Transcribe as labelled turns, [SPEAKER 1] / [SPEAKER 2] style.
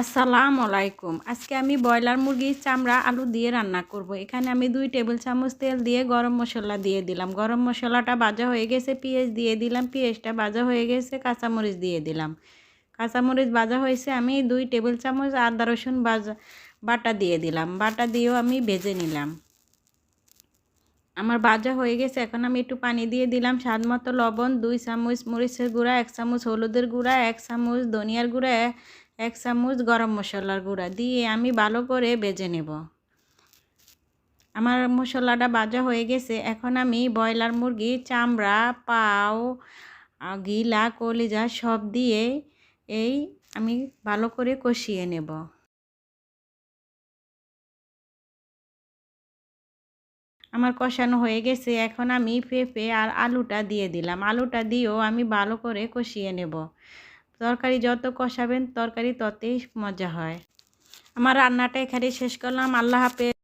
[SPEAKER 1] আসসালামু আলাইকুম। আজকে আমি ব্রয়লার মুরগির চামড়া আলু দিয়ে রান্না করব। এখানে আমি দুই টেবিল চামচ তেল দিয়ে গরম মশলা দিয়ে দিলাম। গরম মশলাটা ভাজা হয়ে গেছে, পেঁয়াজ দিয়ে দিলাম। পেঁয়াজটা ভাজা হয়ে গেছে, কাঁচামরিচ দিয়ে দিলাম। কাঁচামরিচ ভাজা হয়েছে, আমি দুই টেবিল চামচ আদা রসুন বাজা বাটা দিয়ে দিলাম। বাটা দিয়েও আমি ভেজে নিলাম। আমার ভাজা হয়ে গেছে, এখন আমি একটু পানি দিয়ে দিলাম। স্বাদ মতো লবণ, দুই চামচ মরিচের গুঁড়া, এক চামচ হলুদের গুঁড়া, এক চামচ ধনিয়ার গুঁড়া এক চামচ গরম মশলার গুঁড়া দিয়ে আমি ভালো করে বেজে নেব। আমার মশলাটা বাজা হয়ে গেছে। এখন আমি ব্রয়লার মুরগি, চামড়া, পাও গিলা, কলিজা সব দিয়ে এই আমি ভালো করে কষিয়ে নেব। আমার কষানো হয়ে গেছে। এখন আমি পেঁপে আর আলুটা দিয়ে দিলাম। আলুটা দিয়েও আমি ভালো করে কষিয়ে নেব। তরকারি যত কষাবেন তরকারি ততেই মজা হয়। আমার রান্নাটা এখানে শেষ করলাম। আল্লাহ হাফেজ।